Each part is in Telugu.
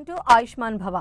నమస్తే వెల్కమ్ టు ఆయుష్మాన్ భవ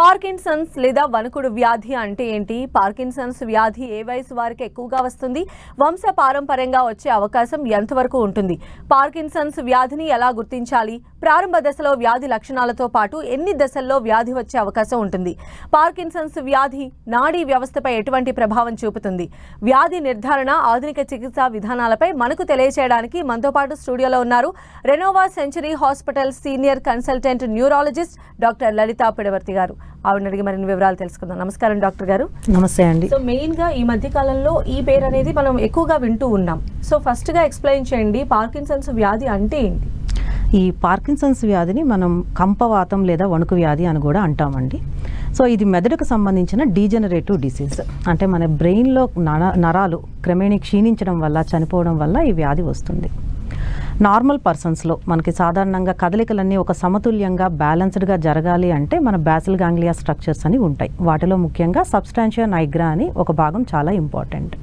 పార్కిన్సన్స్ లేదా వణుకుడు వ్యాధి అంటే ఏంటి? పార్కిన్సన్స్ వ్యాధి ఏ వయసు వారికి ఎక్కువగా వస్తుంది? వంశ పారంపర్యంగా వచ్చే అవకాశం ఎంతవరకు ఉంటుంది? పార్కిన్సన్స్ వ్యాధిని ఎలా గుర్తించాలి? ప్రారంభ దశలో వ్యాధి లక్షణాలతో పాటు ఎన్ని దశల్లో వ్యాధి వచ్చే అవకాశం ఉంటుంది? పార్కిన్సన్స్ వ్యాధి నాడీ వ్యవస్థపై ఎటువంటి ప్రభావం చూపుతుంది? వ్యాధి నిర్ధారణ ఆధునిక చికిత్సా విధానాలపై మనకు తెలియచేయడానికి మనతో పాటు స్టూడియోలో ఉన్నారు Renova century hospital senior consultant neurologist doctor Lalitha Pidavarthi గారు. ఆవిడని అడిగి మరిన్ని వివరాలు తెలుసుకుందాం. నమస్కారం డాక్టర్ గారు. నమస్తే అండి. సో మెయిన్గా ఈ మధ్య కాలంలో ఈ పేరు అనేది మనం ఎక్కువగా వింటూ ఉన్నాం. సో ఫస్ట్గా ఎక్స్ప్లెయిన్ చేయండి పార్కిన్సన్స్ వ్యాధి అంటే ఏంటి? ఈ పార్కిన్సన్స్ వ్యాధిని మనం కంపవాతం లేదా వణుకు వ్యాధి అని కూడా అంటామండి. సో ఇది మెదడుకు సంబంధించిన డీజనరేటివ్ డిసీజ్. అంటే మన బ్రెయిన్లో నర నరాలు క్రమేణీ క్షీణించడం వల్ల చనిపోవడం వల్ల ఈ వ్యాధి వస్తుంది. నార్మల్ పర్సన్స్లో మనకి సాధారణంగా కదలికలన్నీ ఒక సమతుల్యంగా బ్యాలెన్స్డ్గా జరగాలి అంటే మన బ్యాసిల్ గాంగ్లియా స్ట్రక్చర్స్ అని ఉంటాయి. వాటిలో ముఖ్యంగా సబ్స్టాన్షియా నైగ్రా అని ఒక భాగం చాలా ఇంపార్టెంట్.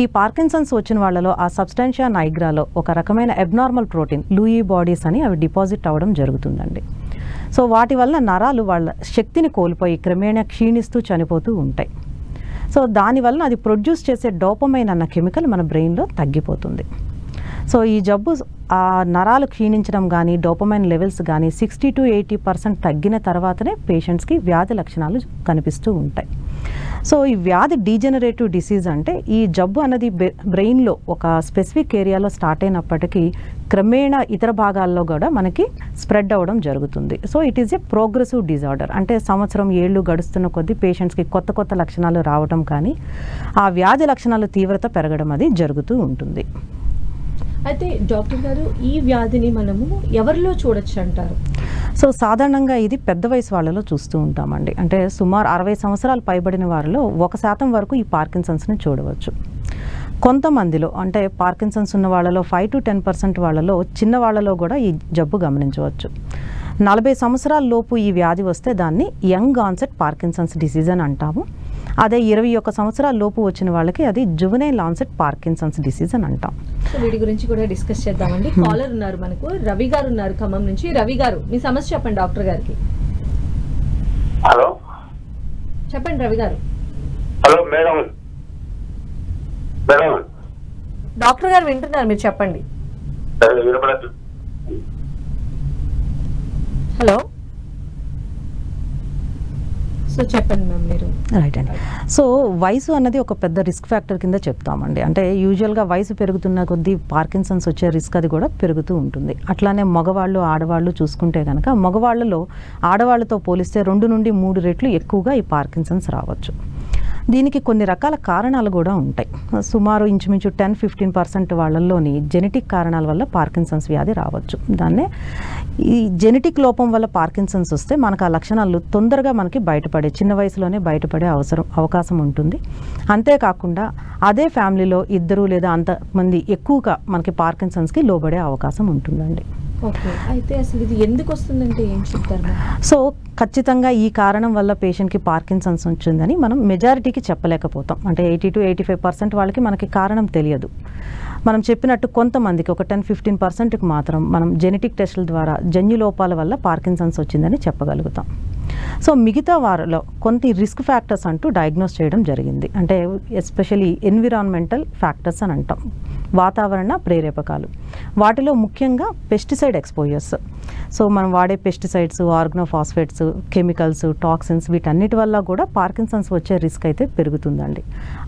ఈ పార్కిన్సన్స్ వచ్చిన వాళ్ళలో ఆ సబ్స్టాన్షియా నైగ్రాలో ఒక రకమైన అబ్నార్మల్ ప్రోటీన్ లూయి బాడీస్ అని అవి డిపాజిట్ అవ్వడం జరుగుతుందండి. సో వాటి వల్ల నరాలు వాళ్ళ శక్తిని కోల్పోయి క్రమేణా క్షీణిస్తూ చనిపోతూ ఉంటాయి. సో దానివల్ల అది ప్రొడ్యూస్ చేసే డోపమైన్ అన్న కెమికల్ మన బ్రెయిన్లో తగ్గిపోతుంది. సో ఈ జబ్బు ఆ నరాలు క్షీణించడం కానీ డోపమైన్ లెవెల్స్ కానీ సిక్స్టీ టు ఎయిటీ పర్సెంట్ తగ్గిన తర్వాతనే పేషెంట్స్కి వ్యాధి లక్షణాలు కనిపిస్తూ ఉంటాయి. సో ఈ వ్యాధి డీజనరేటివ్ డిసీజ్ అంటే ఈ జబ్బు అన్నది బ్రెయిన్లో ఒక స్పెసిఫిక్ ఏరియాలో స్టార్ట్ అయినప్పటికీ క్రమేణా ఇతర భాగాల్లో కూడా మనకి స్ప్రెడ్ అవ్వడం జరుగుతుంది. So it is a progressive disorder. అంటే సంవత్సరం ఏళ్ళు గడుస్తున్న కొద్దీ పేషెంట్స్కి కొత్త కొత్త లక్షణాలు రావడం కానీ ఆ వ్యాధి లక్షణాలు తీవ్రత పెరగడం అది జరుగుతూ ఉంటుంది. అయితే డాక్టర్ గారు ఈ వ్యాధిని మనము ఎవరిలో చూడొచ్చు అంటారు? సో సాధారణంగా ఇది పెద్ద వయసు వాళ్ళలో చూస్తూ ఉంటామండి. అంటే సుమారు అరవై సంవత్సరాలు పైబడిన వారిలో ఒక శాతం వరకు ఈ పార్కిన్సన్స్ని చూడవచ్చు. కొంతమందిలో అంటే పార్కిన్సన్స్ ఉన్న వాళ్ళలో ఫైవ్ టు టెన్ పర్సెంట్ వాళ్ళలో చిన్న వాళ్ళలో కూడా ఈ జబ్బు గమనించవచ్చు. నలభై సంవత్సరాల లోపు ఈ వ్యాధి వస్తే దాన్ని యంగ్ ఆన్సెట్ పార్కిన్సన్స్ డిసీజ్ అని అంటాము. అదే ఇరవై ఒక్క సంవత్సరాల లోపు వచ్చిన వాళ్ళకి అది జువనైల్ ఆన్సెట్ పార్కిన్సన్స్ డిసీజ్ అని అంటాం. సో వీటి గురించి కూడా డిస్కస్ చేద్దామండి. కాలర్ ఉన్నారు మనకు. రవి గారు ఉన్నారు ఖమ్మం నుంచి. రవి గారు మీ సమస్య చెప్పండి డాక్టర్ గారికి. హలో? చెప్పండి రవి గారు. Hello madam. మేడం. డాక్టర్ గారు వింటున్నారు మీరు చెప్పండి. హలో? సో చెప్పండి మ్యామ్ మీరు. రైట్ అండి. సో వయసు అన్నది ఒక పెద్ద రిస్క్ ఫ్యాక్టర్ కింద చెప్తామండి. అంటే యూజువల్గా వయసు పెరుగుతున్న కొద్దీ పార్కిన్సన్స్ వచ్చే రిస్క్ అది కూడా పెరుగుతూ ఉంటుంది. అట్లానే మగవాళ్ళు ఆడవాళ్ళు చూసుకుంటే కనుక మగవాళ్ళలో ఆడవాళ్ళతో పోలిస్తే రెండు నుండి మూడు రెట్లు ఎక్కువగా ఈ పార్కిన్సన్స్ రావచ్చు. దీనికి కొన్ని రకాల కారణాలు కూడా ఉంటాయి. సుమారు ఇంచుమించు టెన్ ఫిఫ్టీన్ పర్సెంట్ వాళ్ళల్లోని జెనెటిక్ కారణాల వల్ల పార్కిన్సన్స్ వ్యాధి రావచ్చు. దాన్నే ఈ జెనెటిక్ లోపం వల్ల పార్కిన్సన్స్ వస్తే మనకు ఆ లక్షణాలు తొందరగా మనకి బయటపడే చిన్న వయసులోనే బయటపడే అవసరం అవకాశం ఉంటుంది. అంతేకాకుండా అదే ఫ్యామిలీలో ఇద్దరు లేదా అంతమంది ఎక్కువగా మనకి పార్కిన్సన్స్కి లోబడే అవకాశం ఉంటుందండి. ఓకే. అయితే అసలు ఇది ఎందుకు వస్తుందంటే ఏం చెప్తారు సో ఖచ్చితంగా ఈ కారణం వల్ల పేషెంట్కి పార్కిన్సన్స్ వచ్చిందని మనం మెజారిటీకి చెప్పలేకపోతాం. అంటే eighty to eighty five percent వాళ్ళకి మనకి కారణం తెలియదు. మనం చెప్పినట్టు కొంతమందికి ఒక టెన్ ఫిఫ్టీన్ పర్సెంట్కి మాత్రం మనం జెనెటిక్ టెస్టుల ద్వారా జన్యు లోపాల వల్ల పార్కిన్సన్స్ వచ్చిందని చెప్పగలుగుతాం. సో మిగతా వారిలో కొన్ని రిస్క్ ఫ్యాక్టర్స్ అంటూ డయాగ్నోస్ చేయడం జరిగింది. అంటే ఎస్పెషలీ ఎన్విరాన్మెంటల్ ఫ్యాక్టర్స్ అని అంటాం. వాతావరణ ప్రేరేపకాలు. వాటిలో ముఖ్యంగా పెస్టిసైడ్ ఎక్స్పోజర్స్ సో మనం వాడే పెస్టిసైడ్స్ ఆర్గనోఫాస్ఫేట్స్ కెమికల్స్ టాక్సిన్స్ వీటన్నిటి వల్ల కూడా పార్కిన్సన్స్ వచ్చే రిస్క్ అయితే పెరుగుతుందండి.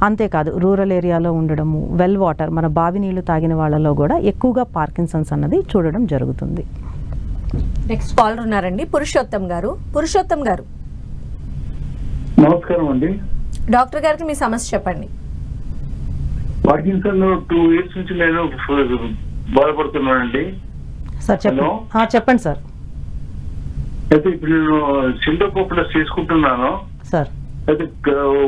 అంతేకాదు రూరల్ ఏరియాలో ఉండడము వెల్ వాటర్ మన బావి నీళ్ళు తాగిన వాళ్ళలో కూడా ఎక్కువగా పార్కిన్సన్స్ అన్నది చూడడం జరుగుతుంది. నెక్స్ట్ కాలర్ ఉన్నారండి. పురుషోత్తం గారు. పురుషోత్తం గారు. నమస్కారం అండి. డాక్టర్ గారికి మీ సమస్య చెప్పండి. పార్కిన్సన్ టూ ఇయర్స్ నుంచి నేను బాధపడుతున్నానండి. సార్ చెప్పండి. చెప్పండి సార్. అయితే ఇప్పుడు నేను సిండోకో ప్లస్ తీసుకుంటున్నాను. సార్. అయితే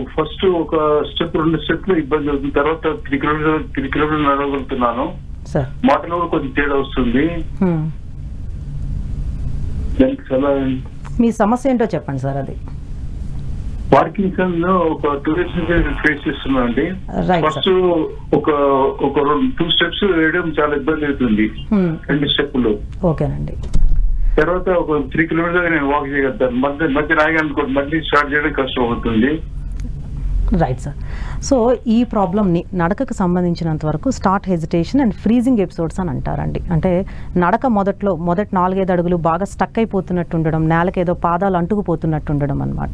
ఫస్ట్ ఒక స్టెప్ రెండు స్టెప్లు ఇబ్బంది అవుతుంది. తర్వాత త్రీ కిలోమీటర్ త్రీ కిలోమీటర్ నడవగలుగుతున్నాను. సార్. మాటలో కూడా కొంచెం తేడా వస్తుంది. మీ సమస్య ఏంటో చెప్పండి సార్ అది. పార్కిన్సన్ ఒక టూ ఇయర్స్ ఫేస్ చేస్తున్నాను అండి. ఫస్ట్ ఒక ఒక రెండు టూ స్టెప్స్ వేయడం చాలా ఇబ్బంది అవుతుంది. హ్మ్. రెండు స్టెప్పులు. ఓకేనండి. తర్వాత ఒక త్రీ కిలోమీటర్స్ నేను వాక్ చేయగలుగుతాను. మధ్య మధ్య రాగా అనుకోండి. మళ్ళీ స్టార్ట్ చేయడం కష్టం అవుతుంది. రైట్ సార్ సో ఈ ప్రాబ్లమ్ని నడకకు సంబంధించినంత వరకు start hesitation and freezing episodes అని అంటారండి. అంటే నడక మొదట్లో మొదటి నాలుగైదు అడుగులు బాగా స్టక్ అయిపోతున్నట్టు ఉండడం నేలకి ఏదో పాదాలు అంటుకుపోతున్నట్టు ఉండడం అనమాట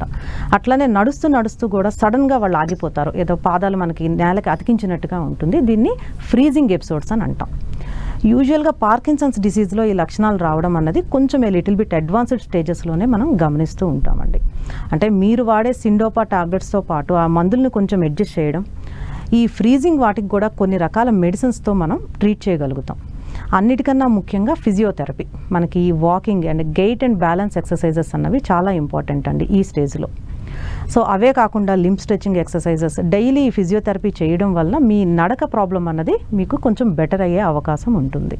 అట్లనే నడుస్తూ నడుస్తూ కూడా సడన్గా వాళ్ళు ఆగిపోతారు. ఏదో పాదాలు మనకి నేలకి అతికించినట్టుగా ఉంటుంది. దీన్ని ఫ్రీజింగ్ ఎపిసోడ్స్ అని అంటాం. యూజువల్గా పార్కిన్సన్స్ డిసీజ్లో ఈ లక్షణాలు రావడం అన్నది కొంచెం ఏ లిటిల్ బిట్ అడ్వాన్స్డ్ స్టేజెస్లోనే మనం గమనిస్తూ ఉంటామండి. అంటే మీరు వాడే సిండోపా టాబ్లెట్స్తో పాటు ఆ మందులను కొంచెం అడ్జస్ట్ చేయడం ఈ ఫ్రీజింగ్ వాటికి కూడా కొన్ని రకాల మెడిసిన్స్తో మనం ట్రీట్ చేయగలుగుతాం. అన్నిటికన్నా ముఖ్యంగా ఫిజియోథెరపీ మనకి ఈ walking and gait and balance exercises అన్నవి చాలా ఇంపార్టెంట్ అండి ఈ స్టేజ్లో సో అవే కాకుండా limb stretching exercises daily physiotherapy చేయడం వల్ల మీ నడక ప్రాబ్లం అన్నది మీకు కొంచెం బెటర్ అయ్యే అవకాశం ఉంటుంది.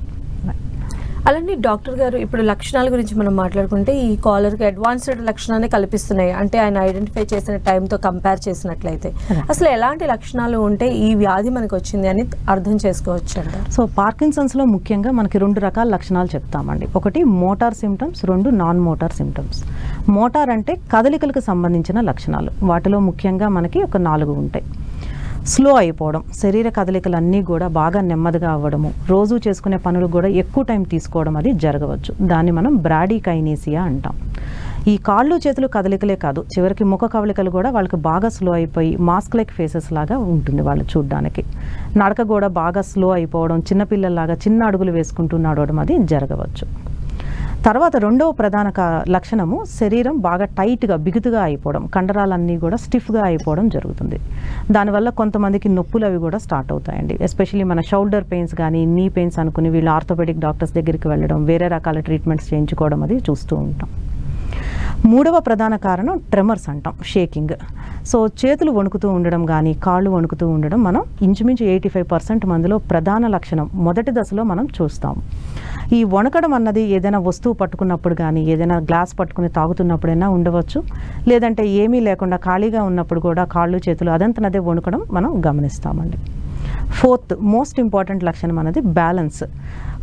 అలానే డాక్టర్ గారు ఇప్పుడు లక్షణాల గురించి మనం మాట్లాడుకుంటే ఈ కాలర్కి అడ్వాన్స్డ్ లక్షణాన్ని కల్పిస్తున్నాయి. అంటే ఆయన ఐడెంటిఫై చేసిన టైంతో కంపేర్ చేసినట్లయితే. అసలు ఎలాంటి లక్షణాలు ఉంటే ఈ వ్యాధి మనకు వచ్చింది అని అర్థం చేసుకోవచ్చు అంటారు సో పార్కిన్సన్స్లో ముఖ్యంగా మనకి రెండు రకాల లక్షణాలు చెప్తామండి. ఒకటి మోటార్ సిమ్టమ్స్ రెండు నాన్ మోటార్ సిమ్టమ్స్ మోటార్ అంటే కదలికలకు సంబంధించిన లక్షణాలు. వాటిలో ముఖ్యంగా మనకి ఒక నాలుగు ఉంటాయి. స్లో అయిపోవడం శరీర కదలికలన్నీ కూడా బాగా నెమ్మదిగా అవ్వడము రోజు చేసుకునే పనులు కూడా ఎక్కువ టైం తీసుకోవడం అది జరగవచ్చు. దాన్ని మనం బ్రాడీ కైనేసియా అంటాం. ఈ కాళ్ళు చేతులు కదలికలే కాదు చివరికి ముఖ కవలికలు కూడా వాళ్ళకి బాగా స్లో అయిపోయి మాస్క్ లైక్ ఫేసెస్ లాగా ఉంటుంది వాళ్ళు చూడడానికి. నడక కూడా బాగా స్లో అయిపోవడం చిన్నపిల్లల్లాగా చిన్న అడుగులు వేసుకుంటూ నడవడం అది జరగవచ్చు. తర్వాత రెండవ ప్రధాన లక్షణము శరీరం బాగా టైట్గా బిగుతుగా అయిపోవడం. కండరాలన్నీ కూడా స్టిఫ్గా అయిపోవడం జరుగుతుంది. దానివల్ల కొంతమందికి నొప్పులు అవి కూడా స్టార్ట్ అవుతాయండి. ఎస్పెషల్లీ మన షోల్డర్ పెయిన్స్ కానీ నీ పెయిన్స్ అనుకుని వీళ్ళు ఆర్థోపెడిక్ డాక్టర్స్ దగ్గరికి వెళ్ళడం వేరే రకాల ట్రీట్మెంట్స్ చేయించుకోవడం అది చూస్తూ ఉంటాం. మూడవ ప్రధాన కారణం ట్రెమర్స్ అంటాం షేకింగ్ సో చేతులు వణుకుతూ ఉండడం కానీ కాళ్ళు వణుకుతూ ఉండడం మనం ఇంచుమించు ఎయిటీ ఫైవ్ పర్సెంట్ మందిలో ప్రధాన లక్షణం మొదటి దశలో మనం చూస్తాం. ఈ వణకడం అన్నది ఏదైనా వస్తువు పట్టుకున్నప్పుడు కానీ ఏదైనా గ్లాస్ పట్టుకుని తాగుతున్నప్పుడైనా ఉండవచ్చు. లేదంటే ఏమీ లేకుండా ఖాళీగా ఉన్నప్పుడు కూడా కాళ్ళు చేతులు అదంతనదే వణుకడం మనం గమనిస్తామండి. ఫోర్త్ మోస్ట్ ఇంపార్టెంట్ లక్షణం అనేది బ్యాలెన్స్.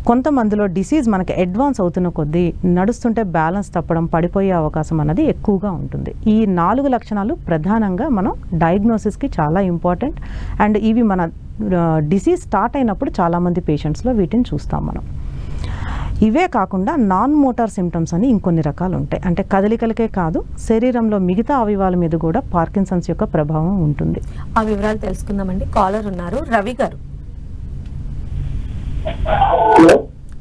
కొంతమందిలో డిసీజ్ మనకి అడ్వాన్స్ అవుతున్న కొద్దీ నడుస్తుంటే బ్యాలెన్స్ తప్పడం పడిపోయే అవకాశం అన్నది ఎక్కువగా ఉంటుంది. ఈ నాలుగు లక్షణాలు ప్రధానంగా మనం డయాగ్నోసిస్కి చాలా ఇంపార్టెంట్. అండ్ ఇవి మన డిసీజ్ స్టార్ట్ అయినప్పుడు చాలామంది పేషెంట్స్లో వీటిని చూస్తాం మనం. ఇవే కాకుండా నాన్ మోటార్ సిమ్టమ్స్ అని ఇంకొన్ని రకాలు ఉంటాయి. అంటే కదలికలకే కాదు శరీరంలో మిగతా అవయవాల మీద కూడా పార్కిన్సన్స్ యొక్క ప్రభావం ఉంటుంది. ఆ వివరాలు తెలుసుకుందామండి. కాలర్ ఉన్నారు రవి గారు.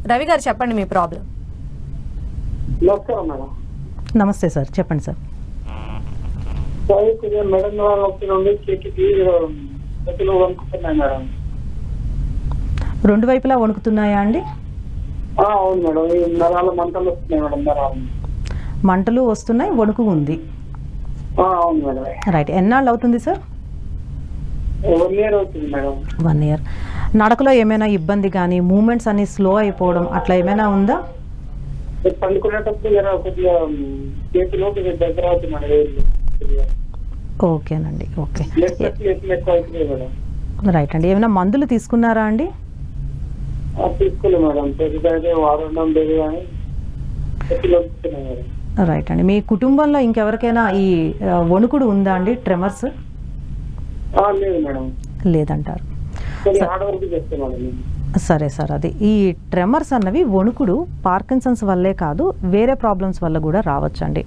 రవి గారు చెప్పండి మీ ప్రాబ్లం. నమస్కారం మేడం. నమస్తే సార్ చెప్పండి సార్. Madam madam. రెండు వైపులా వణుకుతున్నాయా అండి? ఆ, అవును మేడం నరాలు మంటలు వస్తున్నాయి మేడం నరాలు. మంటలు వస్తున్నాయి వణుకు ఉంది. ఆ, అవును మేడం. రైట్ ఎన్నాళ్ళు అవుతుంది సార్? వన్ ఇయర్ అవుతుంది మేడం. One year. నడకలో ఏమైనా ఇబ్బంది కానీ మూమెంట్స్ అన్ని స్లో అయిపోవడం అట్లా ఏమైనా ఉందా? ఓకేనండి ఓకే. రైట్ అండి. ఏమైనా మందులు తీసుకున్నారా అండి? రైట్ అండి. మీ కుటుంబంలో ఇంకెవరికైనా ఈ వణుకుడు ఉందా అండి? ట్రెమర్స్ లేదంటారు. సరే. సార్ అది. ఈ ట్రెమర్స్ అన్నవి వణుకుడు పార్కిన్సన్స్ వల్లే కాదు వేరే ప్రాబ్లమ్స్ వల్ల కూడా రావచ్చండి.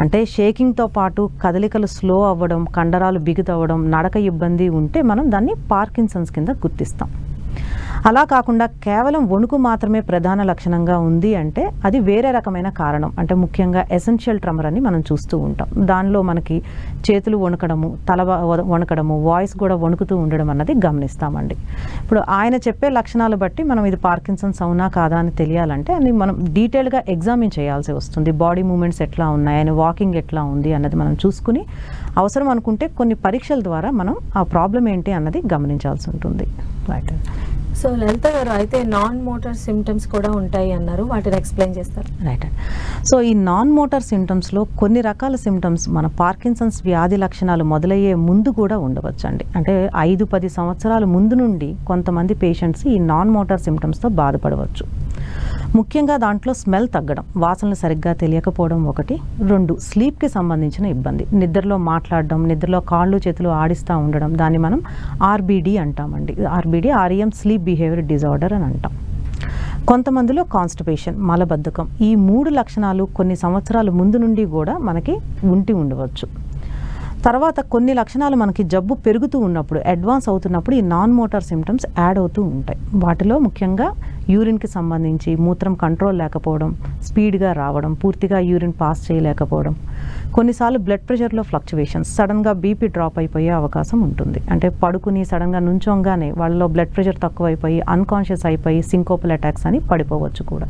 అంటే షేకింగ్తో పాటు కదలికలు స్లో అవ్వడం కండరాలు బిగుతవ్వడం నడక ఇబ్బంది ఉంటే మనం దాన్ని పార్కిన్సన్స్ కింద గుర్తిస్తాం. అలా కాకుండా కేవలం వణుకు మాత్రమే ప్రధాన లక్షణంగా ఉంది అంటే అది వేరే రకమైన కారణం. అంటే ముఖ్యంగా ఎసెన్షియల్ ట్రమర్ అని మనం చూస్తూ ఉంటాం. దానిలో మనకి చేతులు వణకడము తల వణకడము వాయిస్ కూడా వణుకుతూ ఉండడం అన్నది గమనిస్తామండి. ఇప్పుడు ఆయన చెప్పే లక్షణాలు బట్టి మనం ఇది పార్కిన్సన్ సౌనా కాదా అని తెలియాలంటే అది మనం డీటెయిల్గా ఎగ్జామిన్ చేయాల్సి వస్తుంది. బాడీ మూమెంట్స్ ఎట్లా ఉన్నాయి ఆయన వాకింగ్ ఎట్లా ఉంది అన్నది మనం చూసుకుని అవసరం అనుకుంటే కొన్ని పరీక్షల ద్వారా మనం ఆ ప్రాబ్లం ఏంటి అన్నది గమనించాల్సి ఉంటుంది. రైట్ సో లలిత గారు అయితే నాన్ మోటార్ సిమ్టమ్స్ కూడా ఉంటాయి అన్నారు. వాటిని ఎక్స్ప్లెయిన్ చేస్తారు. రైట్ సో ఈ నాన్ మోటార్ సిమ్టమ్స్లో కొన్ని రకాల సిమ్టమ్స్ మన పార్కిన్సన్స్ వ్యాధి లక్షణాలు మొదలయ్యే ముందు కూడా ఉండవచ్చండి. అంటే ఐదు పది సంవత్సరాల ముందు నుండి కొంతమంది పేషెంట్స్ ఈ నాన్ మోటార్ సిమ్టమ్స్తో బాధపడవచ్చు. ముఖ్యంగా దాంట్లో స్మెల్ తగ్గడం వాసనలు సరిగ్గా తెలియకపోవడం ఒకటి. రెండు స్లీప్కి సంబంధించిన ఇబ్బంది. నిద్రలో మాట్లాడడం నిద్రలో కాళ్ళు చేతులు ఆడిస్తూ ఉండడం దాన్ని మనం ఆర్బీడీ అంటామండి. RBD REM sleep behaviour disorder అని అంటాం. కొంతమందిలో కాన్స్టిపేషన్ మలబద్ధకం. ఈ మూడు లక్షణాలు కొన్ని సంవత్సరాల ముందు నుండి కూడా మనకి ఉంటి ఉండవచ్చు. తర్వాత కొన్ని లక్షణాలు మనకి జబ్బు పెరుగుతూ ఉన్నప్పుడు అడ్వాన్స్ అవుతున్నప్పుడు ఈ నాన్ మోటార్ సిమ్టమ్స్ యాడ్ అవుతూ ఉంటాయి. వాటిలో ముఖ్యంగా యూరిన్కి సంబంధించి మూత్రం కంట్రోల్ లేకపోవడం స్పీడ్గా రావడం పూర్తిగా యూరిన్ పాస్ చేయలేకపోవడం. కొన్నిసార్లు బ్లడ్ ప్రెషర్లో ఫ్లక్చువేషన్స్ సడన్గా బీపీ డ్రాప్ అయిపోయే అవకాశం ఉంటుంది. అంటే పడుకుని సడన్గా నుంచోగానే వాళ్ళలో బ్లడ్ ప్రెషర్ తక్కువైపోయి అన్కాన్షియస్ అయిపోయి సింకోపల్ అటాక్స్ అని పడిపోవచ్చు కూడా.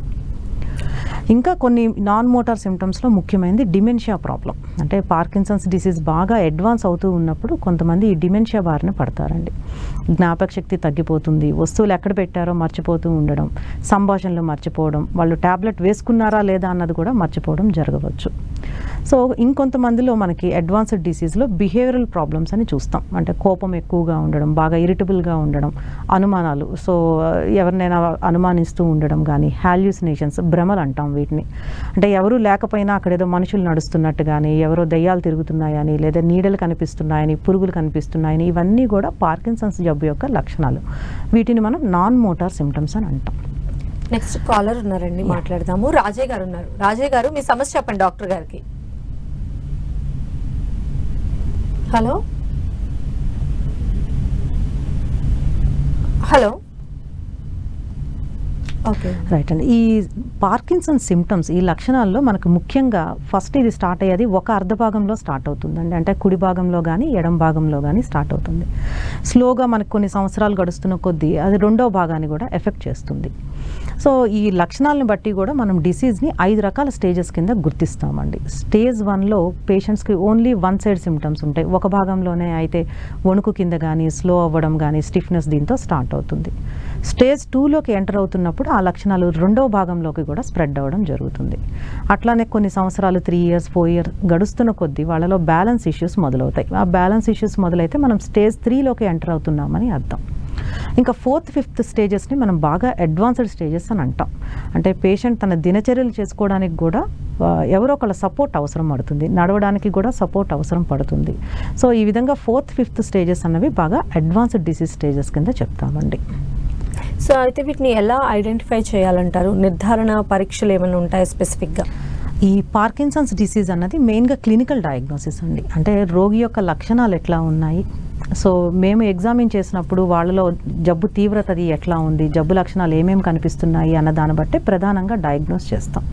ఇంకా కొన్ని నాన్ మోటార్ సిమ్టమ్స్లో ముఖ్యమైనది డిమెన్షియా ప్రాబ్లం అంటే పార్కిన్సన్స్ డిసీజ్ బాగా అడ్వాన్స్ అవుతూ ఉన్నప్పుడు కొంతమంది ఈ డిమెన్షియా బారిన పడతారండి. జ్ఞాపక శక్తి తగ్గిపోతుంది వస్తువులు ఎక్కడ పెట్టారో మర్చిపోతూ ఉండడం సంభాషణలు మర్చిపోవడం వాళ్ళు ట్యాబ్లెట్ వేసుకున్నారా లేదా అన్నది కూడా మర్చిపోవడం జరగవచ్చు. సో ఇంకొంతమందిలో మనకి అడ్వాన్స్డ్ డిసీజ్లో బిహేవియరల్ ప్రాబ్లమ్స్ అని చూస్తాం. అంటే కోపం ఎక్కువగా ఉండడం బాగా ఇరిటబుల్గా ఉండడం అనుమానాలు. సో ఎవరినైనా అనుమానిస్తూ ఉండడం కానీ హాల్యూసినేషన్స్ భ్రమలు అంటాం వీటిని. అంటే ఎవరు లేకపోయినా అక్కడ ఏదో మనుషులు నడుస్తున్నట్టు కానీ ఎవరో దయ్యాలు తిరుగుతున్నాయని లేదా నీడలు కనిపిస్తున్నాయని పురుగులు కనిపిస్తున్నాయని ఇవన్నీ కూడా పార్కిన్సన్స్ జబ్బు యొక్క లక్షణాలు. వీటిని మనం నాన్ మోటార్ సిమ్టమ్స్ అని అంటాం. నెక్స్ట్ కాలర్ ఉన్నారండి మాట్లాడదాము. రాజయ్య గారు ఉన్నారు. రాజయ్య గారు మీ సమస్య చెప్పండి డాక్టర్ గారికి. హలో? హలో? ఓకే. రైట్ అండి. ఈ పార్కిన్సన్ సిమ్టమ్స్ ఈ లక్షణాల్లో మనకు ముఖ్యంగా ఫస్ట్ ఇది స్టార్ట్ అయ్యేది ఒక అర్ధ భాగంలో స్టార్ట్ అవుతుందండి. అంటే కుడి భాగంలో కానీ ఎడం భాగంలో కానీ స్టార్ట్ అవుతుంది. స్లోగా మనకు కొన్ని సంవత్సరాలు గడుస్తున్న కొద్దీ అది రెండో భాగాన్ని కూడా ఎఫెక్ట్ చేస్తుంది. సో ఈ లక్షణాలను బట్టి కూడా మనం డిసీజ్ని ఐదు రకాల స్టేజెస్ కింద గుర్తిస్తామండి. స్టేజ్ వన్లో పేషెంట్స్కి ఓన్లీ వన్ సైడ్ సిమ్టమ్స్ ఉంటాయి. ఒక భాగంలోనే అయితే వణుకు కింద కానీ స్లో అవ్వడం కానీ స్టిఫ్నెస్ దీంతో స్టార్ట్ అవుతుంది. స్టేజ్ టూలోకి ఎంటర్ అవుతున్నప్పుడు ఆ లక్షణాలు రెండో భాగంలోకి కూడా స్ప్రెడ్ అవ్వడం జరుగుతుంది. అట్లానే కొన్ని సంవత్సరాలు త్రీ ఇయర్స్ ఫోర్ ఇయర్స్ గడుస్తున్న కొద్దీ వాళ్ళలో బ్యాలెన్స్ ఇష్యూస్ మొదలవుతాయి. ఆ బ్యాలెన్స్ ఇష్యూస్ మొదలైతే మనం స్టేజ్ త్రీలోకి ఎంటర్ అవుతున్నామని అర్థం. ఇంకా ఫోర్త్ ఫిఫ్త్ స్టేజెస్ని మనం బాగా అడ్వాన్స్డ్ స్టేజెస్ అని అంటాం. అంటే పేషెంట్ తన దినచర్యలు చేసుకోవడానికి కూడా ఎవరో ఒకళ్ళ సపోర్ట్ అవసరం పడుతుంది. నడవడానికి కూడా సపోర్ట్ అవసరం పడుతుంది. సో ఈ విధంగా ఫోర్త్ ఫిఫ్త్ స్టేజెస్ అన్నవి బాగా అడ్వాన్స్డ్ డిసీజ్ స్టేజెస్ కింద చెప్తామండి. సో అయితే వీటిని ఎలా ఐడెంటిఫై చేయాలంటారు? నిర్ధారణ పరీక్షలు ఏమైనా ఉంటాయా స్పెసిఫిక్గా? ఈ పార్కిన్సన్స్ డిసీజ్ అన్నది మెయిన్గా క్లినికల్ డయాగ్నోసిస్ అండి. అంటే రోగి యొక్క లక్షణాలు ఎట్లా ఉన్నాయి? సో మేము ఎగ్జామిన్ చేసినప్పుడు వాళ్ళలో జబ్బు తీవ్రతది ఎట్లా ఉంది జబ్బు లక్షణాలు ఏమేమి కనిపిస్తున్నాయి అన్న దాన్ని బట్టి ప్రధానంగా డయాగ్నోస్ చేస్తాం.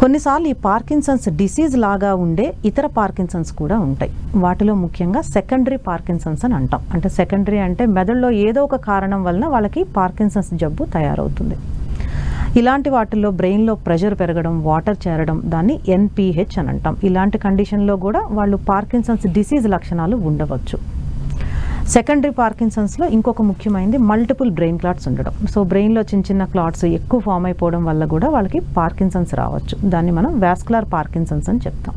కొన్నిసార్లు ఈ పార్కిన్సన్స్ డిసీజ్ లాగా ఉండే ఇతర పార్కిన్సన్స్ కూడా ఉంటాయి. వాటిలో ముఖ్యంగా సెకండరీ పార్కిన్సన్స్ అని అంటాం. అంటే సెకండరీ అంటే మెదడులో ఏదో ఒక కారణం వలన వాళ్ళకి పార్కిన్సన్స్ జబ్బు తయారవుతుంది. ఇలాంటి వాటిల్లో బ్రెయిన్లో ప్రెషర్ పెరగడం వాటర్ చేరడం దాన్ని ఎన్పిహెచ్ అని అంటాం. ఇలాంటి కండిషన్లో కూడా వాళ్ళు పార్కిన్సన్స్ డిసీజ్ లక్షణాలు ఉండవచ్చు. సెకండరీ పార్కిన్సన్స్లో ఇంకొక ముఖ్యమైనది మల్టిపుల్ బ్రెయిన్ క్లాట్స్ ఉండడం. సో బ్రెయిన్లో చిన్న చిన్న క్లాట్స్ ఎక్కువ ఫామ్ అయిపోవడం వల్ల కూడా వాళ్ళకి పార్కిన్సన్స్ రావచ్చు. దాన్ని మనం వాస్కులర్ పార్కిన్సన్స్ అని చెప్తాం.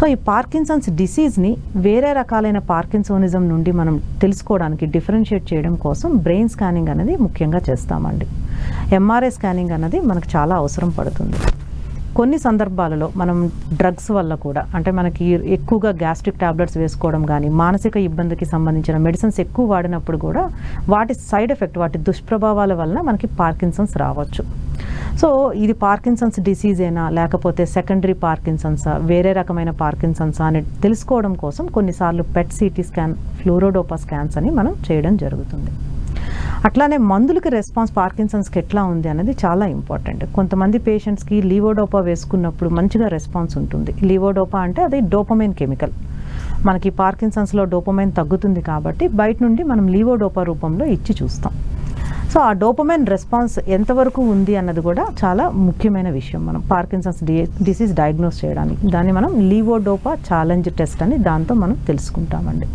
సో ఈ పార్కిన్సన్స్ డిసీజ్ని వేరే రకాలైన పార్కిన్సోనిజం నుండి మనం తెలుసుకోవడానికి డిఫరెన్షియేట్ చేయడం కోసం బ్రెయిన్ స్కానింగ్ అనేది ముఖ్యంగా చేస్తామండి. ఎంఆర్ఐ స్కానింగ్ అన్నది మనకు చాలా అవసరం పడుతుంది. కొన్ని సందర్భాలలో మనం డ్రగ్స్ వల్ల కూడా అంటే మనకి ఎక్కువగా గ్యాస్ట్రిక్ టాబ్లెట్స్ వేసుకోవడం కానీ మానసిక ఇబ్బందికి సంబంధించిన మెడిసిన్స్ ఎక్కువ వాడినప్పుడు కూడా వాటి సైడ్ ఎఫెక్ట్ వాటి దుష్ప్రభావాల వలన మనకి పార్కిన్సన్స్ రావచ్చు. సో ఇది పార్కిన్సన్స్ డిసీజేనా లేకపోతే సెకండరీ పార్కిన్సన్సా వేరే రకమైన పార్కిన్సన్సా అని తెలుసుకోవడం కోసం కొన్నిసార్లు PET CT scan fluorodopa scans అని మనం చేయడం జరుగుతుంది. అట్లానే మందులకి రెస్పాన్స్ పార్కిన్సన్స్కి ఎట్లా ఉంది అనేది చాలా ఇంపార్టెంట్. కొంతమంది పేషెంట్స్కి లీవోడోపా వేసుకున్నప్పుడు మంచిగా రెస్పాన్స్ ఉంటుంది. లీవోడోపా అంటే అది డోపమైన్ కెమికల్. మనకి పార్కిన్సన్స్లో డోపమైన్ తగ్గుతుంది కాబట్టి బయట నుండి మనం లీవోడోపా రూపంలో ఇచ్చి చూస్తాం. సో ఆ డోపమైన్ రెస్పాన్స్ ఎంతవరకు ఉంది అన్నది కూడా చాలా ముఖ్యమైన విషయం మనం పార్కిన్సన్స్ డి డిసీజ్ డయాగ్నోస్ చేయడానికి. దాన్ని మనం లీవోడోపా ఛాలెంజ్ టెస్ట్ అని దాంతో మనం తెలుసుకుంటామండి.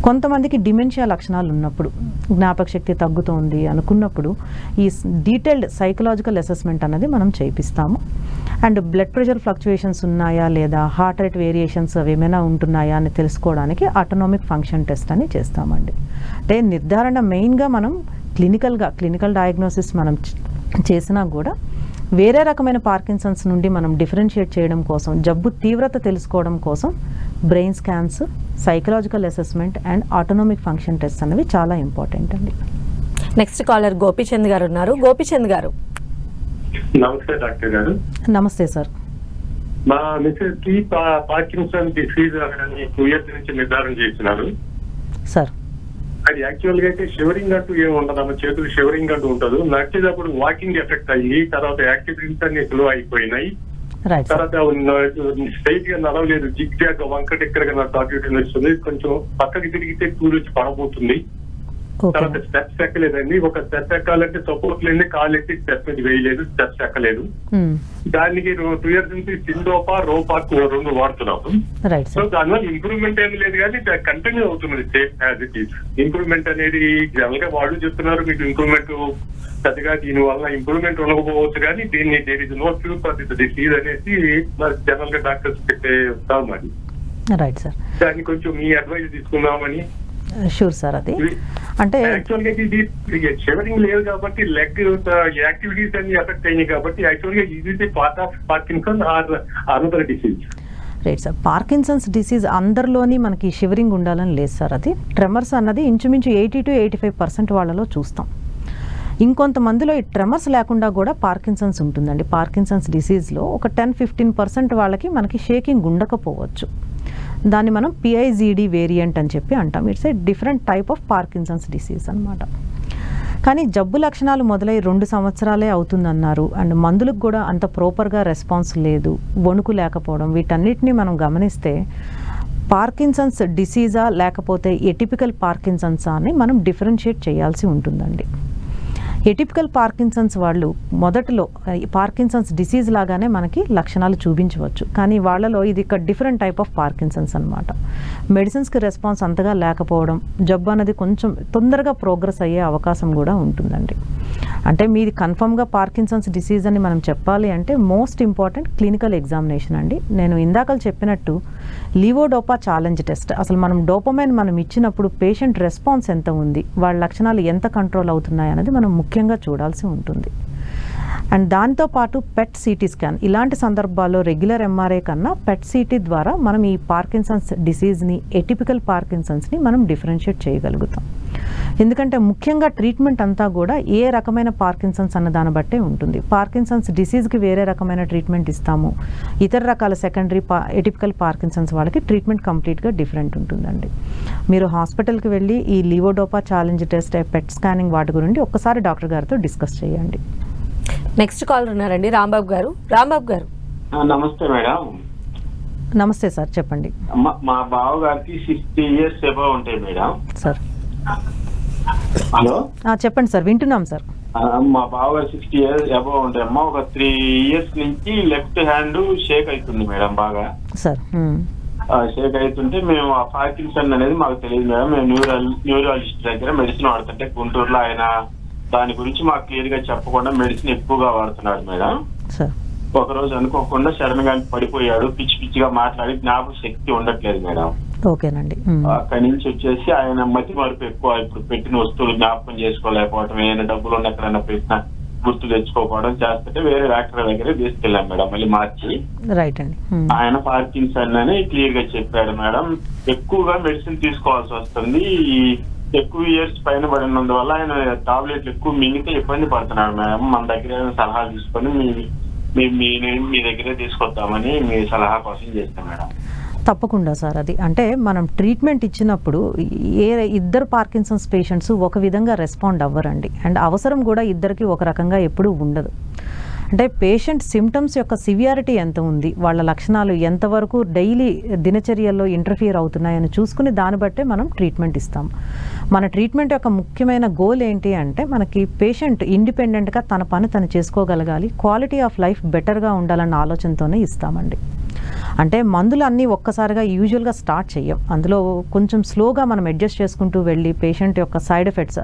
కొంతమందికి డిమెన్షియా లక్షణాలు ఉన్నప్పుడు జ్ఞాపక శక్తి తగ్గుతోంది అనుకున్నప్పుడు ఈ డీటెయిల్డ్ సైకలాజికల్ అసెస్మెంట్ అనేది మనం చేయిస్తాము అండ్ బ్లడ్ ప్రెషర్ ఫ్లక్చుయేషన్స్ ఉన్నాయా లేదా హార్ట్ రేట్ వేరియేషన్స్ అవి ఏమైనా ఉంటున్నాయా అని తెలుసుకోవడానికి ఆటోనామిక్ ఫంక్షన్ టెస్ట్ అని చేస్తామండి. అంటే నిర్ధారణ మెయిన్గా మనం క్లినికల్గా క్లినికల్ డయాగ్నోసిస్ మనం చేసినా కూడా వేరే రకమైన పార్కిన్సన్స్ నుండి మనం డిఫరెన్షియేట్ చేయడం కోసం జబ్బు తీవ్రత తెలుసుకోవడం కోసం brain scans psychological assessment and autonomic function test అనేవి చాలా ఇంపార్టెంట్ అండి. నెక్స్ట్ కాలర్ గోపీచంద్ గారు ఉన్నారు. గోపీచంద్ గారు. నమస్తే డాక్టర్ గారు. నమస్తే సార్. మా మిసెస్కి పా- పార్కిన్సన్ డిసీజ్ అని టూ ఇయర్స్ నుంచి నిర్ధారణ చేసినారు సార్. అది యాక్చువల్గా అయితే షివరింగ్ అంటూ ఏమి ఉండదు. అమ్మ చేతులు షివరింగ్ అంటూ ఉండదు నడిచేటప్పుడు వాకింగ్ ఎఫెక్ట్ అయ్యి తర్వాత యాక్టివిటీస్ అన్ని స్లో అయిపోయినాయి. తర్వాత స్ట్రైట్గా నడవలేదు జిగ్ జాగ్ వంక టెక్కరగా టాక్యూటీ వస్తుంది కొంచెం పక్కకి తిరిగితే టూ వచ్చి పడబోతుంది. తర్వాత స్టెప్స్ ఎక్కలేదండి ఒక స్టెప్ ఎక్కాలంటే సపోర్ట్ లేని కాలు ఎత్తి స్టెప్ మీద వేయలేదు స్టెప్స్ ఎక్కలేదు మ్మ్. దానికి టూ ఇయర్స్ నుంచి సిండోపా రోపా రెండు వాడుతున్నాము. సో దానివల్ల ఇంప్రూవ్మెంట్ ఏమి లేదు కానీ కంటిన్యూ అవుతున్నది same as it is improvement అనేది జనరల్గా వాళ్ళు చెప్తున్నారు మీకు ఇంప్రూవ్మెంట్ పెద్దగా దీని వల్ల ఇంప్రూవ్మెంట్ ఉండకపోవచ్చు కానీ దీన్ని there is no cure for this disease అనేసి జనరల్గా డాక్టర్స్ చెప్పే వస్తాం సార్ దాన్ని కొంచెం మీ అడ్వైస్ తీసుకుందామని. షూర్ సార్ అది. అంటే యాక్చువల్గా ఇది షివరింగ్ లేదు కాబట్టి లెగ్ యాక్టివిటీస్ అన్ని ఎఫెక్ట్ అయినాయి కాబట్టి యాక్చువల్గా ఇది part of Parkinson or another disease right sir Parkinson's disease అందరిలోని మనకి షివరింగ్ ఉండాలని లేదు సార్ అది ట్రెమర్స్ అన్నది ఇంచుమించు eighty to eighty five percent వాళ్ళలో చూస్తాం. ఇంకొంతమందిలో ఈ ట్రెమర్స్ లేకుండా కూడా పార్కిన్సన్స్ ఉంటుందండి. పార్కిన్సన్స్ డిసీజ్లో ఒక టెన్ ఫిఫ్టీన్ పర్సెంట్ వాళ్ళకి మనకి షేకింగ్ ఉండకపోవచ్చు. దాన్ని మనం పిఐజీడి వేరియంట్ అని చెప్పి అంటాం. It's a different type of Parkinson's disease అనమాట కానీ జబ్బు లక్షణాలు మొదలై రెండు సంవత్సరాలే అవుతుందన్నారు. అండ్ మందులకు కూడా అంత ప్రాపర్గా రెస్పాన్స్ లేదు. వణుకు లేకపోవడం వీటన్నిటిని మనం గమనిస్తే పార్కిన్సన్స్ డిసీజా లేకపోతే ఎటిపికల్ పార్కిన్సన్సా అని మనం డిఫరెన్షియేట్ చేయాల్సి ఉంటుందండి. ఎటిపికల్ పార్కిన్సన్స్ వాళ్ళు మొదటిలో పార్కిన్సన్స్ డిసీజ్ లాగానే మనకి లక్షణాలు చూపించవచ్చు. కానీ వాళ్ళలో ఇది ఒక డిఫరెంట్ టైప్ ఆఫ్ పార్కిన్సన్స్ అనమాట మెడిసిన్స్కి రెస్పాన్స్ అంతగా లేకపోవడం జబ్బు అనేది కొంచెం తొందరగా ప్రోగ్రెస్ అయ్యే అవకాశం కూడా ఉంటుందండి. అంటే మీది కన్ఫర్మ్గా పార్కిన్సన్స్ డిసీజ్ అని మనం చెప్పాలి అంటే మోస్ట్ ఇంపార్టెంట్ క్లినికల్ ఎగ్జామినేషన్ అండి. నేను ఇందాక చెప్పినట్టు లివోడోపా ఛాలెంజ్ టెస్ట్. అసలు మనం డోపమైన్ మనం ఇచ్చినప్పుడు పేషెంట్ రెస్పాన్స్ ఎంత ఉంది? వాళ్ళ లక్షణాలు ఎంత కంట్రోల్ అవుతున్నాయి అనేది మనం ముఖ్యంగా చూడాల్సి ఉంటుంది. అండ్ దాంతోపాటు పెట్ సిటీ స్కాన్. ఇలాంటి సందర్భాల్లో రెగ్యులర్ ఎంఆర్ఐ కన్నా పెట్ సిటీ ద్వారా మనం ఈ పార్కిన్సన్స్ డిసీజ్ని ఎటిపికల్ పార్కిన్సన్స్ని మనం డిఫరెన్షియేట్ చేయగలుగుతాం. ఎందుకంటే ముఖ్యంగా ట్రీట్మెంట్ అంతా కూడా ఏ రకమైన పార్కిన్సన్స్ అన్న దాన్ని బట్టే ఉంటుంది. పార్కిన్సన్స్ డిసీజ్కి వేరే రకమైన ట్రీట్మెంట్ ఇస్తాము. ఇతర రకాల సెకండరీ పా ఎటిపికల్ పార్కిన్సన్స్ వాళ్ళకి ట్రీట్మెంట్ కంప్లీట్గా డిఫరెంట్ ఉంటుందండి. మీరు హాస్పిటల్కి వెళ్ళి ఈ levodopa challenge test PET scanning వాటి గురించి ఒక్కసారి డాక్టర్ గారితో డిస్కస్ చేయండి. నెక్స్ట్ కాలర్ ఉన్నారండి రాంబాబు గారు. రాంబాబు గారు. నమస్తే మేడం. నమస్తే సార్ చెప్పండి. మా- మా బావ గారికి సిక్స్టీ ఇయర్స్ ఎబో ఉంటాయి మేడం. సార్. హలో? చెప్పండి సార్ వింటున్నాం సార్. మా బావ సిక్స్టీ ఇయర్స్ ఎబో ఉంటాయి అమ్మా ఒక త్రీ ఇయర్స్ నుంచి లెఫ్ట్ హ్యాండ్ షేక్ అవుతుంది మేడం బాగా. సార్. షేక్ అవుతుంటే మేము ఆ పార్కిన్సన్ అనేది మాకు తెలియదు మేడం. మేము న్యూరల్ న్యూరాలజిస్ట్ దగ్గర మెడిసిన్ వాడుతుంటే గుంటూరులో ఆయన దాని గురించి మాకు క్లియర్గా చెప్పకుండా మెడిసిన్ ఎక్కువగా వాడుతున్నాడు మేడం. సార్. ఒక రోజు అనుకోకుండా సడన్గా పడిపోయాడు పిచ్చి పిచ్చిగా మాట్లాడి జ్ఞాపక శక్తి ఉండట్లేదు మేడం. ఓకేనండి. అక్కడి నుంచి వచ్చేసి ఆయన మతి మరుపు ఎక్కువ. ఇప్పుడు పెట్టిన వస్తువులు జ్ఞాపకం చేసుకోలేకపోవడం ఏమైనా డబ్బులు ఉన్న ఎక్కడైనా పెట్టిన గుర్తు తెచ్చుకోకపోవడం చేస్తుంటే వేరే డాక్టర్ దగ్గర తీసుకెళ్ళాం మేడం మళ్ళీ మార్చి. రైట్ అండి. ఆయన పార్కిన్సన్ అని క్లియర్గా చెప్పాడు మేడం. ఎక్కువగా మెడిసిన్ తీసుకోవాల్సి వస్తుంది. ఈ ఎక్కువ ఇయర్స్ పైన పడినందువల్ల ఆయన టాబ్లెట్లు ఎక్కువ మింగితే ఇబ్బంది పడుతున్నాడు మేడం. మన దగ్గర సలహా తీసుకొని మీ మీ మీ- మీ దగ్గరే తీసుకొద్దామని మీ సలహా కోసం చేస్తాం మేడం. తప్పకుండా సార్ అది. అంటే మనం ట్రీట్మెంట్ ఇచ్చినప్పుడు ఏ ఇద్దరు పార్కిన్సన్స్ పేషెంట్స్ ఒక విధంగా రెస్పాండ్ అవ్వరండి. అండ్ అవసరం కూడా ఇద్దరికి ఒక రకంగా ఎప్పుడూ ఉండదు. అంటే పేషెంట్ సిమ్టమ్స్ యొక్క సివియారిటీ ఎంత ఉంది వాళ్ళ లక్షణాలు ఎంతవరకు డైలీ దినచర్యల్లో ఇంటర్ఫియర్ అవుతున్నాయని చూసుకుని దాన్ని బట్టే మనం ట్రీట్మెంట్ ఇస్తాం. మన ట్రీట్మెంట్ యొక్క ముఖ్యమైన గోల్ ఏంటి అంటే మనకి పేషెంట్ ఇండిపెండెంట్గా తన పని తను చేసుకోగలగాలి క్వాలిటీ ఆఫ్ లైఫ్ బెటర్గా ఉండాలన్న ఆలోచనతోనే ఇస్తామండి. అంటే మందులు అన్నీ ఒక్కసారిగా యూజువల్గా స్టార్ట్ చేయం అందులో కొంచెం స్లోగా మనం అడ్జస్ట్ చేసుకుంటూ వెళ్ళి పేషెంట్ యొక్క సైడ్ ఎఫెక్ట్స్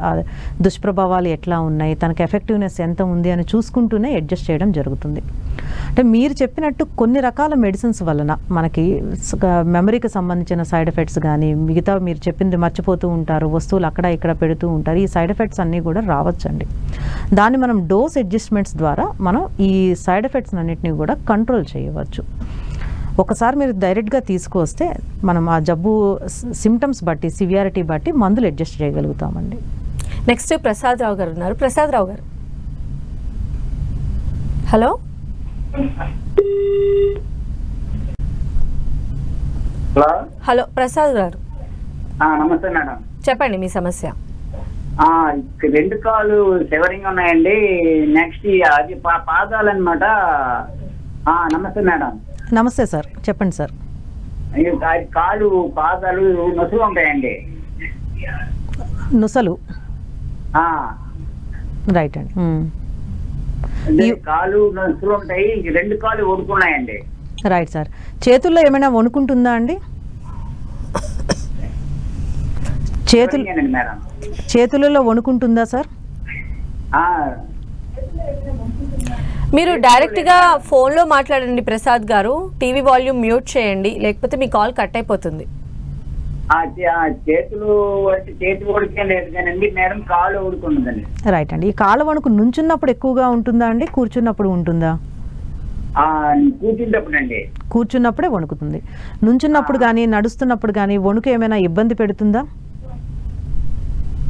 దుష్ప్రభావాలు ఎట్లా ఉన్నాయి తనకి ఎఫెక్టివ్నెస్ ఎంత ఉంది అని చూసుకుంటూనే అడ్జస్ట్ చేయడం జరుగుతుంది. అంటే మీరు చెప్పినట్టు కొన్ని రకాల మెడిసిన్స్ వలన మనకి మెమరీకి సంబంధించిన సైడ్ ఎఫెక్ట్స్ కానీ మిగతా మీరు చెప్పింది మర్చిపోతూ ఉంటారు వస్తువులు అక్కడ ఇక్కడ పెడుతూ ఉంటారు ఈ సైడ్ ఎఫెక్ట్స్ అన్నీ కూడా రావచ్చండి. దాన్ని మనం డోస్ అడ్జస్ట్మెంట్స్ ద్వారా మనం ఈ సైడ్ ఎఫెక్ట్స్ అన్నిటిని కూడా కంట్రోల్ చేయవచ్చు. ఒకసారి మీరు డైరెక్ట్గా తీసుకొస్తే మనం ఆ జబ్బు సిమ్టమ్స్ బట్టి సివియారిటీ బట్టి మందులు అడ్జస్ట్ చేయగలుగుతామండి. నెక్స్ట్ ప్రసాద్ రావు గారు ఉన్నారు. ప్రసాద్ రావు గారు. హలో హలో హలో ప్రసాద్ గారు. ఆ, నమస్తే మేడం. చెప్పండి మీ సమస్య. రెండు కాళ్ళు షివరింగ్ ఉన్నాయండి. నెక్స్ట్ అది పా- పాదాలు అనమాట నమస్తే మేడం. నమస్తే సార్ చెప్పండి సార్. ఈ కా- కాళ్ళు పాదాలు నొసులు ఉంటాయండి. నుసలు? రైట్ అండి. కాళ్ళు నొసులు ఉంటాయి రెండు కాళ్ళు ఊడుకున్నాయండి రైట్ సార్. చేతుల్లో ఏమైనా వణుకుంటుందా అండి? చేతులు చేతులలో వణుకుంటుందా సార్? మీరు డైరెక్ట్గా ఫోన్లో మాట్లాడండి ప్రసాద్ గారు. టీవీ వాల్యూమ్ మ్యూట్ చేయండి. లేకపోతే మీ కాల్ కట్ అయిపోతుంది. చేతులు అంటే చేతి లేదు మేడం ఊడుకున్నదండి రైట్ అండి. ఈ కాళ్ళ వణుకు నుంచున్నప్పుడు ఎక్కువగా ఉంటుందా అండి? కూర్చున్నప్పుడు ఉంటుందా? ఆ, కూర్చుంటప్పుడు అండి కూర్చున్నప్పుడే వణుకుతుంది. నుంచున్నప్పుడు కానీ నడుస్తున్నప్పుడు కానీ వణుకు ఏమైనా ఇబ్బంది పెడుతుందా?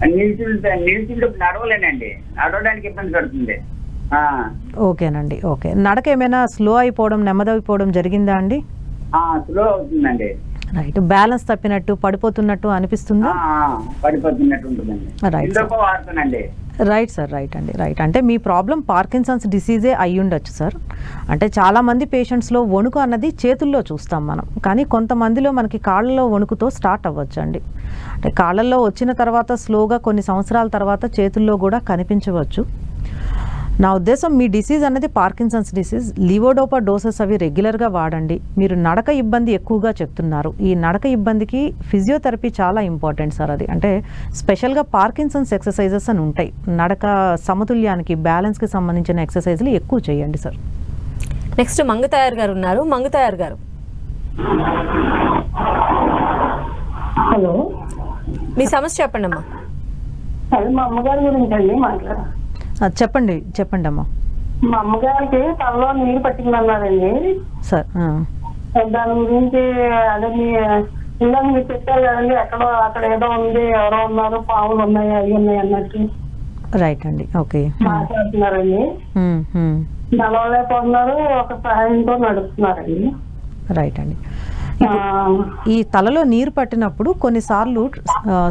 నిల్చుంటే నిల్చుంటప్పుడు నడవలేనండి. నడవడానికి ఇబ్బంది పడుతుంది. ఓకేనండి ఓకే. నడక ఏమైనా స్లో అయిపోవడం నెమ్మదైపోవడం జరిగిందా అండి? స్లో అవుతుందండి. రైట్. బ్యాలెన్స్ తప్పినట్టు పడిపోతున్నట్టు అనిపిస్తుందా? పడిపోతున్నట్టు ఉంటుందండి. Right sir. రైట్ అండి రైట్. అంటే మీ ప్రాబ్లం పార్కిన్సన్స్ డిసీజే అయి ఉండొచ్చు సార్. అంటే చాలామంది పేషెంట్స్లో వణుకు అన్నది చేతుల్లో చూస్తాం మనం. కానీ కొంతమందిలో మనకి కాళ్ళలో వణుకుతో స్టార్ట్ అవ్వచ్చు అండి అంటే కాళ్ళల్లో వచ్చిన తర్వాత స్లోగా కొన్ని సంవత్సరాల తర్వాత చేతుల్లో కూడా కనిపించవచ్చు. నా ఉద్దేశం మీ డిసీజ్ అనేది పార్కిన్సన్స్ డిసీజ్ లివోడోపా డోసెస్ అవి రెగ్యులర్గా వాడండి. మీరు నడక ఇబ్బంది ఎక్కువగా చెప్తున్నారు. ఈ నడక ఇబ్బందికి ఫిజియోథెరపీ చాలా ఇంపార్టెంట్ సార్ అది. అంటే స్పెషల్గా పార్కిన్సన్స్ ఎక్సర్సైజెస్ అని ఉంటాయి. నడక సమతుల్యానికి బ్యాలెన్స్కి సంబంధించిన ఎక్సర్సైజ్లు ఎక్కువ చేయండి సార్ నెక్స్ట్ మంగతయార్ గారు ఉన్నారు. మంగతయార్ గారు. హలో. మీ సమస్య చెప్పండి అమ్మా మా అమ్మగారి గురించి అండి మాట్లాడ ఆ, చెప్పండి చెప్పండి అమ్మా. మా అమ్మగారికి తలలో నీరు పట్టిందన్నారండి. సార్. దాని గురించి అదే మీ ఇందాక మీరు చెప్పారు కదండి ఎక్కడో అక్కడ ఏదో ఉంది ఎవరో ఉన్నారు పావులు ఉన్నాయి అవి ఉన్నాయి అన్నట్టు రైట్ అండి ఓకే. మాట్లాడుతున్నారండి. నడవలేకపోతున్నారు ఒక సహాయంతో నడుస్తున్నారండి రైట్ అండి. ఈ తలలో నీరు పట్టినప్పుడు కొన్నిసార్లు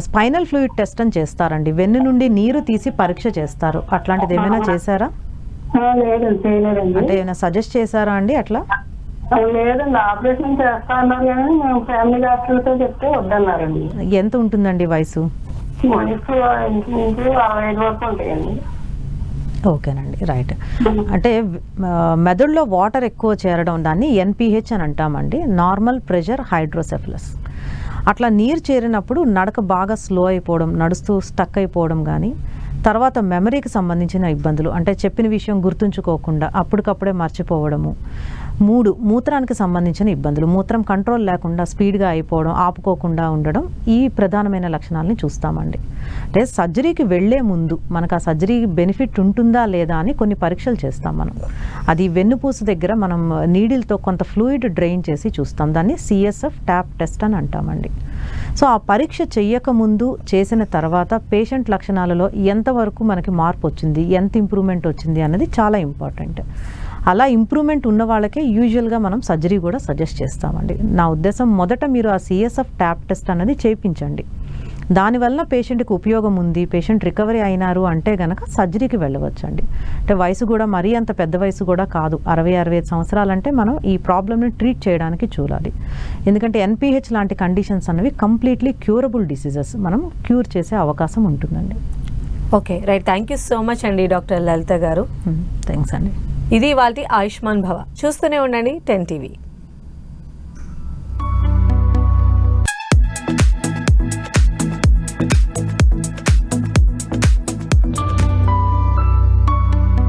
స్పైనల్ ఫ్లూయిడ్ టెస్ట్ అని చేస్తారండి. వెన్ను నుండి నీరు తీసి పరీక్ష చేస్తారు. అట్లాంటిది ఏమైనా చేశారా? అంటే ఏమైనా సజెస్ట్ చేశారా అండి అట్లా? లేదండి. ఆపరేషన్ చేస్తా అన్నారు కానీ మేము ఫ్యామిలీ డాక్టర్తో చెప్తే వద్దన్నారండి. ఎంత ఉంటుందండి వయసు? వయసు అరవై ఐదు వరకు ఉంటాయండి. ఓకేనండి రైట్. అంటే మెదడులో వాటర్ ఎక్కువ చేరడం దాన్ని ఎన్పిహెచ్ అని అంటామండి నార్మల్ ప్రెషర్ హైడ్రోసెఫలస్. అట్లా నీరు చేరినప్పుడు నడక బాగా స్లో అయిపోవడం నడుస్తూ స్టక్ అయిపోవడం కానీ తర్వాత మెమరీకి సంబంధించిన ఇబ్బందులు అంటే చెప్పిన విషయం గుర్తుంచుకోకుండా అప్పటికప్పుడే మర్చిపోవడము మూడు మూత్రానికి సంబంధించిన ఇబ్బందులు. మూత్రం కంట్రోల్ లేకుండా స్పీడ్గా అయిపోవడం ఆపుకోకుండా ఉండడం ఈ ప్రధానమైన లక్షణాలని చూస్తామండి. అంటే సర్జరీకి వెళ్ళే ముందు మనకు ఆ సర్జరీ బెనిఫిట్ ఉంటుందా లేదా అని కొన్ని పరీక్షలు చేస్తాం మనం. అది వెన్నుపూస దగ్గర మనం నీడిల్తో కొంత ఫ్లూయిడ్ డ్రైన్ చేసి చూస్తాం. దాన్ని సిఎస్ఎఫ్ ట్యాప్ టెస్ట్ అని అంటామండి. సో ఆ పరీక్ష చెయ్యకముందు చేసిన తర్వాత పేషెంట్ లక్షణాలలో ఎంతవరకు మనకి మార్పు వచ్చింది ఎంత ఇంప్రూవ్మెంట్ వచ్చింది అన్నది చాలా ఇంపార్టెంట్. అలా ఇంప్రూవ్మెంట్ ఉన్న వాళ్ళకే యూజువల్గా మనం సర్జరీ కూడా సజెస్ట్ చేస్తామండి. నా ఉద్దేశం మొదట మీరు ఆ సిఎస్ఎఫ్ ట్యాప్ టెస్ట్ అనేది చేయించండి. దానివల్ల పేషెంట్కి ఉపయోగం ఉంది పేషెంట్ రికవరీ అయినారు అంటే గనక సర్జరీకి వెళ్ళవచ్చండి. అంటే వయసు కూడా మరీ అంత పెద్ద వయసు కూడా కాదు. అరవై అరవై ఐదు సంవత్సరాలంటే మనం ఈ ప్రాబ్లమ్ని ట్రీట్ చేయడానికి చూడాలి. ఎందుకంటే ఎన్పిహెచ్ లాంటి కండిషన్స్ అనేవి కంప్లీట్లీ క్యూరబుల్ డిసీజెస్ మనం క్యూర్ చేసే అవకాశం ఉంటుందండి. Okay right. Thank you so much అండి డాక్టర్ లలిత గారు. థ్యాంక్స్ అండి. ఇది వాళ్ళ ఆయుష్మాన్ భవ. చూస్తూనే ఉండండి టెన్ టీవీ.